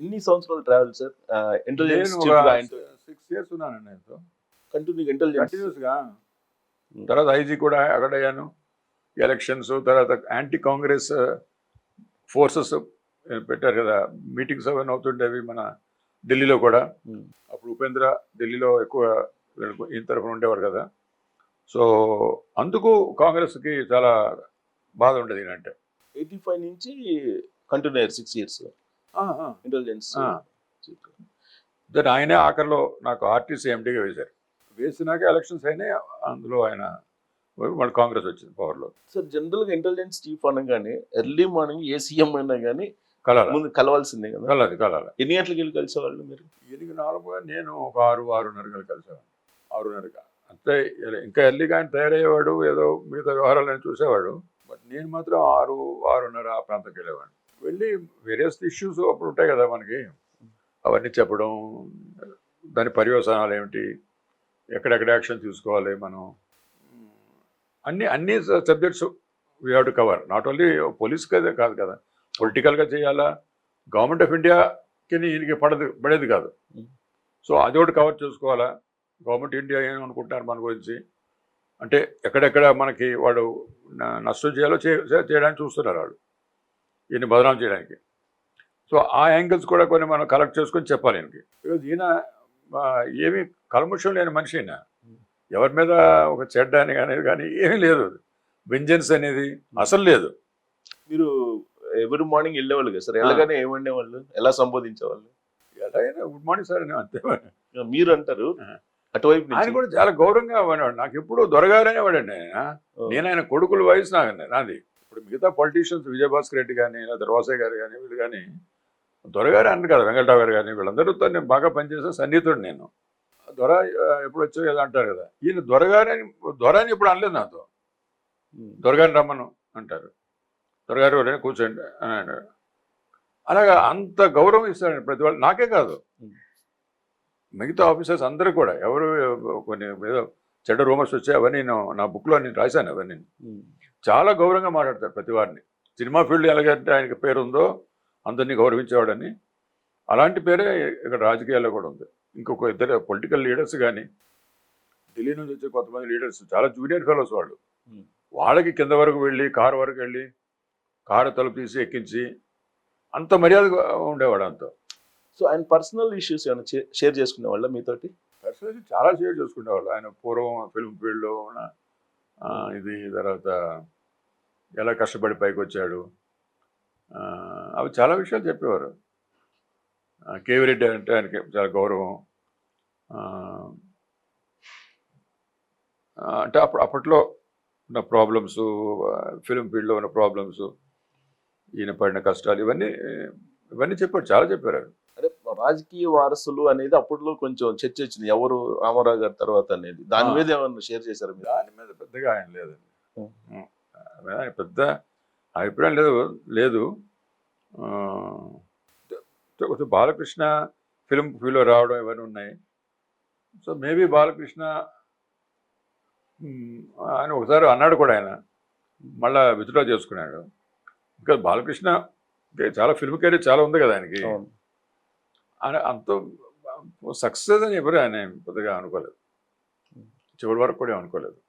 ఎన్ని సంవత్సరాలు travel sir intelligence six years ఉన్నాను నేను కంటిన్యూ ఇంటెలిజెన్స్ కంటిన్యూస్గా తర్వాత ఐజీ కూడా అక్కడ అయ్యాను. ఎలక్షన్స్ తర్వాత యాంటీ కాంగ్రెస్ ఫోర్సెస్ పెట్టారు కదా. మీటింగ్స్ అవన్నీ అవుతుండేవి మన ఢిల్లీలో కూడా. అప్పుడు ఉపేంద్ర ఢిల్లీలో ఎక్కువ ఈయన తరఫున ఉండేవారు కదా. సో అందుకు కాంగ్రెస్కి చాలా బాధ ఉండేది అంటే. ఎయిటీ ఫైవ్ నుంచి కంటిన్యూ అయ్యారు సిక్స్ ఇయర్స్ ఇంటెలిజెన్స్ ఆ. దాని ఆయనే ఆఖరిలో నాకు ఆర్టీసీ ఎండీగా వేశారు. వేసినాక ఎలక్షన్స్ అయినాయి అందులో ఆయన మళ్ళీ కాంగ్రెస్ వచ్చింది పవర్లో సార్ జనరల్గా ఇంటెలిజెన్స్ చీఫ్ అనగానే ఎర్లీ మార్నింగ్ ఏ సీఎం అయినా కానీ కలాల ముందు కలవాల్సిందే కదా. కలాలి కలాలి ఎన్ని గంటలకు వెళ్ళి కలిసేవాళ్ళు మీరు? ఎనిమిది నాలుగు నేను ఒక ఆరు ఆరున్నరగా కలిసేవాడు ఆరున్నరగా అంతే ఇంకా ఎర్లీగా ఆయన తయారయ్యేవాడు ఏదో మిగతా వ్యవహారాలను చూసేవాడు. బట్ నేను మాత్రం ఆరు ఆరున్నర ఆ ప్రాంతంకి వెళ్ళేవాడిని. వెళ్ళి వేరియస్ ఇష్యూస్ అప్పుడు ఉంటాయి కదా మనకి. అవన్నీ చెప్పడం దాని పర్యవసానాలు ఏమిటి ఎక్కడెక్కడ యాక్షన్ తీసుకోవాలి మనం. అన్ని అన్ని subjects we have to cover not only police కదా కాదు కదా పొలిటికల్గా చేయాలా గవర్నమెంట్ ఆఫ్ ఇండియాకి ఈయనకి పడదు పడేది కాదు. సో అది ఒకటి కవర్ చేసుకోవాలా గవర్నమెంట్ ఇండియా ఏమనుకుంటున్నారు మన గురించి? అంటే ఎక్కడెక్కడ మనకి వాడు నష్టం చేయాలో చేయడానికి చూస్తున్నారు వాళ్ళు. ఈయన బదనాం చేయడానికి. సో ఆ యాంగిల్స్ కూడా కొన్ని మనం కలెక్ట్ చేసుకొని చెప్పాలి ఈయనకి. బికాజ్ ఈయన ఏమీ కల్ముషం లేని మనిషి ఈయన. ఎవరి మీద ఒక చెడ్డ అని కానీ కానీ ఏమీ లేదు. వెంజెన్స్ అనేది అసలు లేదు. మీరు ఎవ్రీ మార్నింగ్ వెళ్ళేవాళ్ళు కదా సార్? ఎలాగనే ఏమండే వాళ్ళు ఎలా సంబోధించేవాళ్ళు? ఎలాగైనా గుడ్ మార్నింగ్ సార్ అని అంతే మీరు. అంటారు. అటువైపు ఆయన కూడా చాలా గౌరవంగా అనేవాడు నాకు ఎప్పుడు దొరగారనే వాడండి ఆయన. నేను ఆయన కొడుకుల వయసు నాకు నాది. ఇప్పుడు మిగతా పొలిటీషియన్స్ విజయభాస్కర్ రెడ్డి కానీ లేదా రోసయ్య గారు కానీ వీళ్ళు కానీ దొరగారు అన్నారు కదా వెంకటరావు గారు కానీ వీళ్ళందరితో నేను బాగా పనిచేసే సన్నిహితుడు నేను. దొర ఎప్పుడు వచ్చావు కదా అంటారు కదా ఈయన దొరగారని దొరని ఇప్పుడు అనలేదు నాతో. దొరగారిని రమ్మను అంటారు. దొరగారు కూర్చోండి అని అంటారు అలాగా అంత గౌరవం ఇస్తాడు ప్రతి వాళ్ళు నాకే కాదు. మిగతా ఆఫీసర్స్ అందరూ కూడా ఎవరు కొన్ని ఏదో చెడ్డ రూమర్స్ వచ్చాయి అవన్నీ నేను నా బుక్లో నేను రాశాను అవన్నీ. చాలా గౌరవంగా మాట్లాడతారు ప్రతి వారిని. సినిమా ఫీల్డ్ ఎలాగంటే ఆయనకి పేరు ఉందో అందరినీ గౌరవించేవాడని. అలాంటి పేరే ఇక్కడ రాజకీయాల్లో కూడా ఉంది. ఇంకొక ఇద్దరు పొలిటికల్ లీడర్స్ కానీ ఢిల్లీ నుంచి వచ్చే కొంతమంది లీడర్స్ చాలా జూనియర్ ఫెలోస్ వాళ్ళు. వాళ్ళకి కింద వరకు వెళ్ళి కారు వరకు వెళ్ళి కారు తలుపు తీసి ఎక్కించి అంత మర్యాదగా ఉండేవాడు అంత. సో ఆయన పర్సనల్ ఇష్యూస్ ఏమైనా షేర్ చేసుకునే వాళ్ళ మీతోటి? పర్సనల్స్ చాలా షేర్ చేసుకునేవాళ్ళు ఆయన పూర్వం ఫిల్మ్ ఫీల్డ్లో ఉన్న ఇది తర్వాత ఎలా కష్టపడి పైకి వచ్చాడు అవి చాలా విషయాలు చెప్పేవారు. కేవిరెడ్డి అంటే ఆయనకి చాలా గౌరవం. అంటే అప్పుడు అప్పట్లో ఉన్న ప్రాబ్లమ్స్ ఫిల్మ్ ఫీల్డ్లో ఉన్న ప్రాబ్లమ్స్ ఈయన పడిన కష్టాలు ఇవన్నీ ఇవన్నీ చెప్పారు చాలా చెప్పారు రాజకీయ వారసులు అనేది అప్పట్లో కొంచెం చర్చ వచ్చింది. ఎవరు రామారావు గారి తర్వాత అనేది. దాని. మీద ఏమన్నా షేర్ చేశారు మీరు? దాని మీద పెద్దగా ఆయన లేదండి. పెద్ద అభిప్రాయం లేదు. లేదు. బాలకృష్ణ ఫిల్మ్ ఫీలో రావడం ఇవన్నీ ఉన్నాయి. సో మేబీ బాలకృష్ణ ఆయన ఒకసారి అన్నాడు కూడా ఆయన. మళ్ళా విత్డ్రా చేసుకున్నాడు. ఇంకా బాలకృష్ణ చాలా ఫిల్మ్ కెరీర్ చాలా ఉంది కదా ఆయనకి. అని అంత సక్సెస్ అని ఎవరు ఆయన పెద్దగా అనుకోలేదు. చివరి వరకు కూడా అనుకోలేదు.